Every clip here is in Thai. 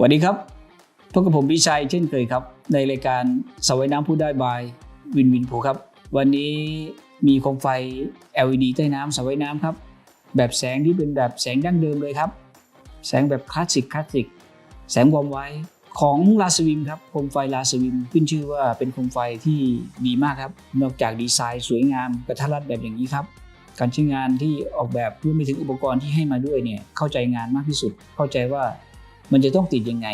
สวัสดีครับพบกับผมพิชัยเช่นเคยครับ ในรายการสวัยน้ำพูดได้บายวินวินโพครับ วันนี้มีโคมไฟ LED ใต้น้ำสวัยน้ำครับ แบบแสงที่เป็นแบบแสงดั้งเดิมเลยครับ แสงแบบคลาสสิกคลาสสิกแสงวอมไว้ของลาสวิมครับโคมไฟลาสวิมขึ้นชื่อว่าเป็นโคมไฟที่ดีมากครับ นอกจากดีไซน์สวยงามกระทัดรัดแบบอย่างนี้ครับ การใช้งานที่ออกแบบรวมไปถึงอุปกรณ์ที่ให้มาด้วยเนี่ยเข้าใจงานมากที่สุด เข้าใจว่า มันจะต้องติดยังไง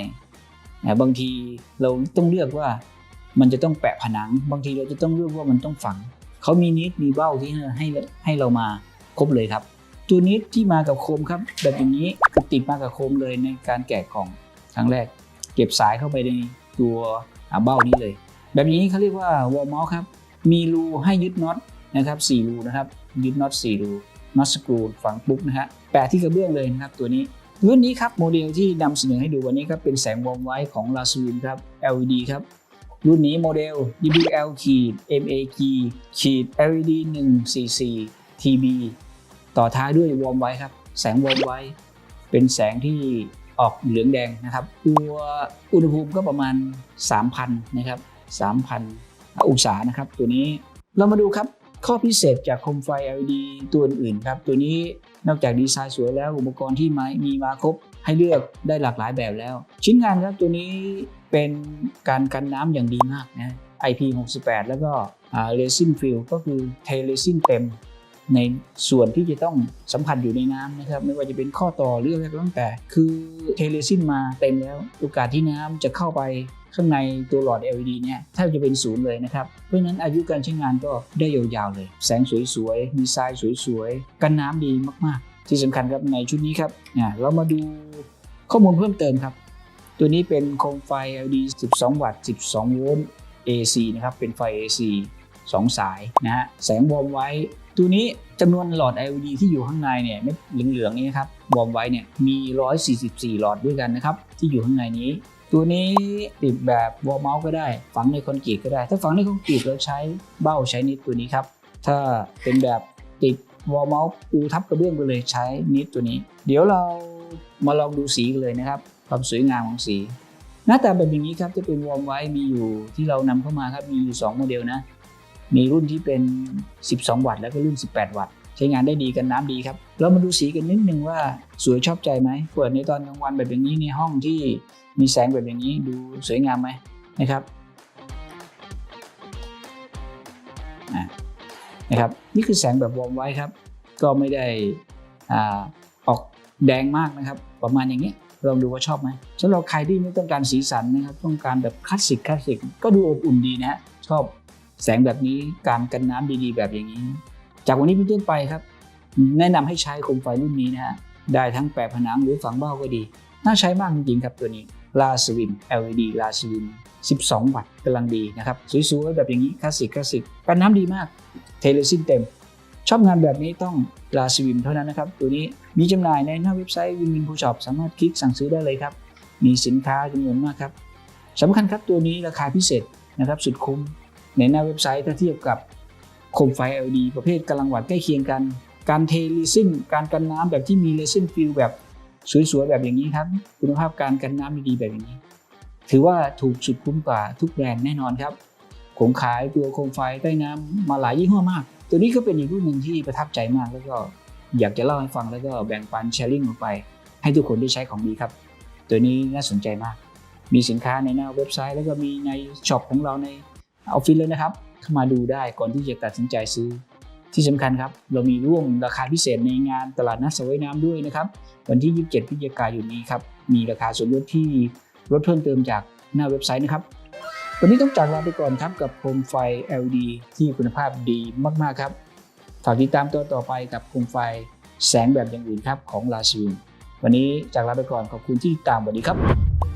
นะบางทีเราต้องเลือกว่ามันจะต้องแปะผนัง บางทีเราจะต้องเลือกว่ามันต้องฝัง เขามีนิดมีเบ้าที่ให้ให้เรามาครบเลยครับ ตัวนิดที่มากับโคมครับ แบบอย่างนี้ติดมากับโคมเลยในการแกะกล่องครั้งแรก เก็บสายเข้าไปในตัวเบ้านี้เลย แบบนี้เขาเรียกว่าวอลมอลครับมีรูให้ยึดน็อตนะครับสี่รูนะครับยึดน็อตสี่รูน็อตสกรูฝังปุ๊บนะฮะแปะที่กระเบื้องเลยนะครับตัวนี้ รุ่นนี้ครับโมเดลที่นำเสนอให้ดูวันนี้ครับเป็นแสงวอร์มไว้ของ l a s u i n ครับ LED ครับ รุ่นนี้โมเดล DBL ขีด MAG ขีด LED 144 TB ต่อท้ายด้วยวอร์มไว้ครับ แสงวอร์มไว้ เป็นแสงที่ออกเหลืองแดงนะครับตัวอุณหภูมิก็ประมาณ 3,000 นะครับ 3,000 องศานะครับ ตัวนี้เรามาดูครับ ข้อพิเศษจากโคมไฟ LED ตัวอื่นๆครับ ตัวนี้นอกจากดีไซน์สวยแล้วอุปกรณ์ที่ไม้มีมาครบให้เลือกได้หลากหลายแบบแล้ว ชิ้นงานครับตัวนี้เป็นการกันน้ำอย่างดีมากนะ IP68 แล้วก็เรซินฟิลก็คือเทเรซินเต็ม ในส่วนที่จะต้องสัมผัสอยู่ในน้ำนะครับ ไม่ว่าจะเป็นข้อต่อหรืออะไรก็แล้วแต่ คือเทเลซินมาเต็มแล้วโอกาสที่น้ำจะเข้าไปข้างในตัวหลอด LED เนี่ยแทบจะเป็นศูนย์เลยนะครับ เพราะฉะนั้นอายุการใช้งานก็ได้ยาวๆเลย แสงสวยๆดีไซน์สวยๆ กันน้ำดีมากๆ ที่สำคัญครับในชุดนี้ครับเนี่ยเรามาดูข้อมูลเพิ่มเติมครับ ตัวนี้เป็นโคมไฟ LED 12 วัตต์ 12 โวลต์ AC นะครับ เป็นไฟ AC 2 สายนะฮะ แสงวอมไว้ ตัวนี้จำนวนหลอด LED ที่อยู่ข้างในเนี่ยเม็ดเหลืองๆนี้ครับวอร์มไว้เนี่ยมี 144 หลอดด้วยกันนะครับที่อยู่ข้างในนี้ ตัวนี้ติดแบบวอลเมาส์ก็ได้ ฝังในคอนกรีตก็ได้ ถ้าฝังในคอนกรีตเราใช้เบ้าใช้นิดตัวนี้ครับถ้าเป็นแบบติดวอลเมาส์ปูทับกระเบื้องไปเลยใช้นิดตัวนี้ เดี๋ยวเรามาลองดูสีกันเลยนะครับความสวยงามของสี หน้าตาแบบอย่างนี้ครับจะเป็นวอร์มไว้มีอยู่ที่เรานำเข้ามาครับมีอยู่ 2 โมเดลนะ มีรุ่นที่เป็น 12 วัตต์แล้วก็รุ่น 18 วัตต์ใช้งานได้ดีกันน้ำดีครับเรามาดูสีกันนิดนึงว่าสวยชอบใจไหมเปิดในตอนกลางวันแบบอย่างนี้ในห้องที่มีแสงแบบอย่างนี้ดูสวยงามไหมนะครับนะครับ นี่คือแสงแบบวอร์มไว้ครับ ก็ไม่ได้อ่าออกแดงมากนะครับ ประมาณอย่างนี้ลองดูว่าชอบไหมสำหรับใครที่ไม่ต้องการสีสันนะครับ ต้องการแบบคลาสสิกคลาสสิกก็ดูอบอุ่นดีนะฮะชอบ แสงแบบนี้การกันน้ำดีๆ แบบอย่างนี้ จากวันนี้เป็นต้นไปครับ แนะนำให้ใช้โคมไฟรุ่นนี้นะฮะได้ทั้งแปะผนังหรือฝังเบ้าก็ดี น่าใช้มากจริงๆครับตัวนี้ลาสวิม LED ลาสวิม 12 วัตต์กำลังดีนะครับ สวยๆแบบอย่างนี้คลาสสิกคลาสสิกกันน้ำดีมาก เทเลซินเต็ม ชอบงานแบบนี้ต้องลาสวิมเท่านั้นนะครับ ตัวนี้มีจำหน่ายในหน้าเว็บไซต์วินวินผู้ช็อปสามารถคลิกสั่งซื้อได้เลยครับ มีสินค้าจำนวนมากครับสำคัญครับตัวนี้ราคาพิเศษนะครับสุดคุ้ม ในหน้าเว็บไซต์ถ้าเทียบกับโคมไฟ LED ประเภทกำลังวัตต์ใกล้เคียงกัน การเทเลซินการกันน้ำแบบที่มีเลซินฟิลแบบสวยๆแบบอย่างนี้ครับ คุณภาพการกันน้ำดีๆแบบอย่างนี้ ถือว่าถูกสุดคุ้มกว่าทุกแบรนด์แน่นอนครับผมขายตัวโคมไฟใต้น้ำมาหลายยี่ห้อมาก ตัวนี้ก็เป็นอีกรุ่นหนึ่งที่ประทับใจมากแล้วก็อยากจะเล่าให้ฟังแล้วก็แบ่งปันแชร์ลิงออกไป ให้ทุกคนได้ใช้ของดีครับ ตัวนี้น่าสนใจมาก มีสินค้าในหน้าเว็บไซต์ แล้วก็มีในช็อปของเราใน ออฟฟิศเลยนะครับ เข้ามาดูได้ก่อนที่จะตัดสินใจซื้อ ที่สำคัญครับ เรามีร่วมราคาพิเศษในงานตลาดนัดสวยน้ำด้วยนะครับ วันที่ 27พฤศจิกายนนี้ครับ มีราคาส่วนลดที่ลดเพิ่มเติมจากหน้าเว็บไซต์นะครับ วันนี้ต้องจากลาไปก่อนครับกับโคมไฟ LED ที่คุณภาพดีมาก ๆ ครับ ฝากติดตามตัวต่อไปกับโคมไฟแสงแบบอย่างอื่นครับของลาซูนวันนี้จากลาไปก่อนขอบคุณที่ติดตามสวัสดีครับ